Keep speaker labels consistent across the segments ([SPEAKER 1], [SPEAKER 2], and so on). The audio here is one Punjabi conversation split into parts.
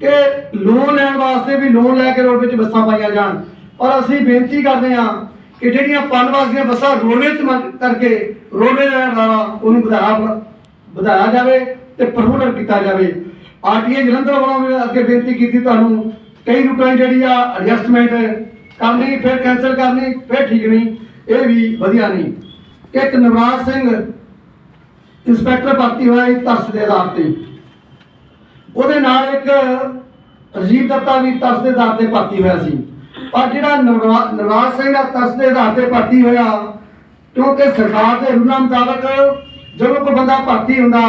[SPEAKER 1] ਕਿ ਲੋਨ ਲੈਣ ਵਾਸਤੇ ਵੀ ਲੋਨ ਲੈ ਕੇ ਰੋਡ ਵਿੱਚ ਬੱਸਾਂ ਪਾਈਆਂ ਜਾਣ। ਔਰ ਅਸੀਂ ਬੇਨਤੀ ਕਰਦੇ ਹਾਂ ਕਿ ਜਿਹੜੀਆਂ ਪਨਵਾਸ ਦੀਆਂ ਬੱਸਾਂ ਰੋਡਵੇਜ਼ ਚ ਮੰਗ ਕਰਕੇ ਰੋਡਵੇਜ਼ ਦਾ ਲਾਵਾ ਉਹਨੂੰ ਵਧਾਇਆ ਵਧਾਇਆ ਜਾਵੇ ਤੇ ਪ੍ਰਮੋਟਰ ਕੀਤਾ ਜਾਵੇ। ਆਰਟੀਏ ਜਲੰਧਰ ਵੱਲੋਂ ਵੀ ਅੱਗੇ ਬੇਨਤੀ ਕੀਤੀ ਤੁਹਾਨੂੰ, ਕਈ ਰੂਟਾਂ ਜਿਹੜੀ ਆ ਐਡਜਸਟਮੈਂਟ ਕਰਨੀ, ਫਿਰ ਕੈਨਸਲ ਕਰਨੀ, ਫਿਰ ਠੀਕ ਨਹੀਂ, ਇਹ ਵੀ ਵਧੀਆ ਨਹੀਂ। ਇੱਕ ਨਵਰਾਜ ਸਿੰਘ ਇੰਸਪੈਕਟਰ ਭਰਤੀ ਹੋਇਆ ਸੀ ਤਰਸ ਦੇ ਆਧਾਰ ਤੇ। ਇੱਕ ਰਜੀਵ ਦੱਤਾ ਵੀ ਤਰਸ ਦੇ ਆਧਾਰ ਤੇ ਭਰਤੀ ਹੋਇਆ ਸੀ। ਪਰ ਜਿਹੜਾ ਨਵਰਾਜ ਸਿੰਘ ਆ ਤਰਸ ਦੇ ਆਧਾਰ ਤੇ ਭਰਤੀ ਹੋਇਆ, ਕਿਉਂਕਿ ਸਰਕਾਰ ਦੇ ਰੂਲਾਂ ਮੁਤਾਬਕ ਜਦੋਂ ਕੋਈ ਬੰਦਾ ਭਰਤੀ ਹੁੰਦਾ,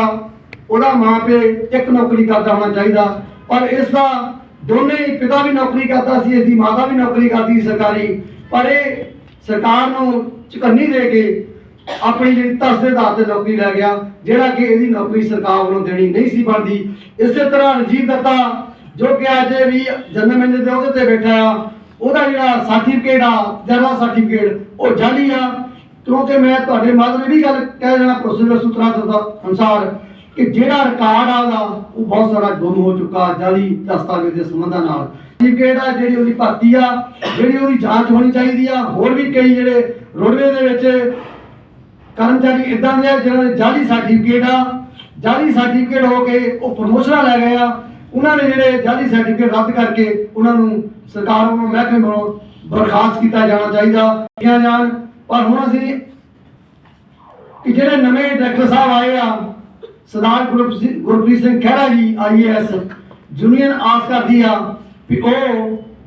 [SPEAKER 1] ਉਹਦਾ ਮਾਂ ਪਿਓ ਇੱਕ ਨੌਕਰੀ ਕਰਦਾ ਹੋਣਾ ਚਾਹੀਦਾ। ਪਰ ਇਸ ਦਾ ਦੋਨੇ ਹੀ ਪਿਤਾ ਵੀ ਨੌਕਰੀ ਕਰਦਾ ਸੀ ਇਹਦੀ ਮਾਤਾ ਵੀ ਨੌਕਰੀ ਕਰਦੀ ਸੀ ਸਰਕਾਰੀ। ਪਰ ਇਹ ਸਰਕਾਰ ਨੂੰ ਚੁਕੰਨੀ ਦੇ ਕੇ ਆਪਣੀ ਜਿਹੜੀ ਤਰਸ ਦੇ ਆਧਾਰ ਤੇ ਨੌਕਰੀ ਲੈ ਗਿਆ, ਜਿਹੜਾ ਕਿ ਇਹਦੀ ਨੌਕਰੀ ਸਰਕਾਰ ਵੱਲੋਂ ਦੇਣੀ ਨਹੀਂ ਸੀ ਬਣਦੀ। ਇਸੇ ਤਰ੍ਹਾਂ ਰਜੀਵ ਦੱਤਾ, ਜੋ ਕਿ ਅੱਜ ਵੀ ਜਨਰਲ ਮੈਨੇਜਰ ਦੇ ਅਹੁਦੇ ਤੇ ਬੈਠਾ ਆ, ਉਹਦਾ ਜਿਹੜਾ ਸਰਟੀਫਿਕੇਟ ਆ ਜਨਰਲ ਸਰਟੀਫਿਕੇਟ ਉਹ ਜਾਲੀ ਆ। ਕਿਉਂਕਿ ਮੈਂ ਤੁਹਾਡੇ ਮਾਧਿਅਮ ਇਹ ਵੀ ਗੱਲ ਕਹਿ ਦੇਣਾ, ਪ੍ਰੋਸੀਜਰ ਸੂਤਰਾਂ ਦੇ ਅਨੁਸਾਰ ਕਿ ਜਿਹੜਾ ਰਿਕਾਰਡ ਆ ਉਹਦਾ, ਉਹ ਬਹੁਤ ਸਾਰਾ ਗੁੰਮ ਹੋ ਚੁੱਕਾ ਜਾਲੀ ਦਸਤਾਵੇਜ਼ ਦੇ ਸੰਬੰਧਾਂ ਨਾਲ। ਸਰਟੀਫਿਕੇਟ ਆ, ਜਿਹੜੀ ਉਹਦੀ ਭਰਤੀ ਆ, ਜਿਹੜੀ ਉਹਦੀ ਜਾਂਚ ਹੋਣੀ ਚਾਹੀਦੀ ਆ, ਹੋਰ ਵੀ ਕਈ ਜਿਹੜੇ ਰੋਡਵੇ ਦੇ ਵਿੱਚ ਕਰਮਚਾਰੀ ਇਦਾਂ ਦੇ ਆ ਜਿਹਨਾਂ ਦੇ ਜਾਲੀ ਸਰਟੀਫਿਕੇਟ ਆ, ਜਾਲੀ ਸਰਟੀਫਿਕੇਟ ਹੋ ਕੇ ਉਹ ਪ੍ਰਮੋਸ਼ਨਾਂ ਲੈ ਗਏ ਆ, ਉਹਨਾਂ ਨੇ ਜਿਹੜੇ ਜਾਲੀ ਸਰਟੀਫਿਕੇਟ ਰੱਦ ਕਰਕੇ ਉਹਨਾਂ ਨੂੰ ਸਰਕਾਰ ਵੱਲੋਂ ਮਹਿਕਮੇ ਵੱਲੋਂ ਬਰਖਾਸਤ ਕੀਤਾ ਜਾਣਾ ਚਾਹੀਦਾ ਕਿਹਾ ਜਾਣ। ਪਰ ਹੁਣ ਅਸੀਂ ਕਿ ਜਿਹੜੇ ਨਵੇਂ ਡਾਇਰੈਕਟਰ ਸਾਹਿਬ ਆਏ ਆ, ਸਰਦਾਰ ਗੁਰਪ- ਗੁਰਪ੍ਰੀਤ ਸਿੰਘ ਖਹਿਰਾ ਜੀ ਆਈਏਐਸ ਜੂਨੀਅਰ ਆਸ ਕਰਦੀ ਆ ਵੀ ਉਹ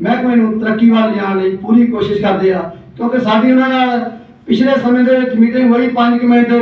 [SPEAKER 1] ਮਹਿਕਮੇ ਨੂੰ ਤਰੱਕੀ ਵੱਲ ਲਿਜਾਣ ਲਈ ਪੂਰੀ ਕੋਸ਼ਿਸ਼ ਕਰਦੇ ਆ, ਕਿਉਂਕਿ ਸਾਡੀ ਉਹਨਾਂ ਨਾਲ ਪਿਛਲੇ ਸਮੇਂ ਦੇ ਵਿੱਚ ਮੀਟਿੰਗ ਹੋਈ 5 ਮਿੰਟ।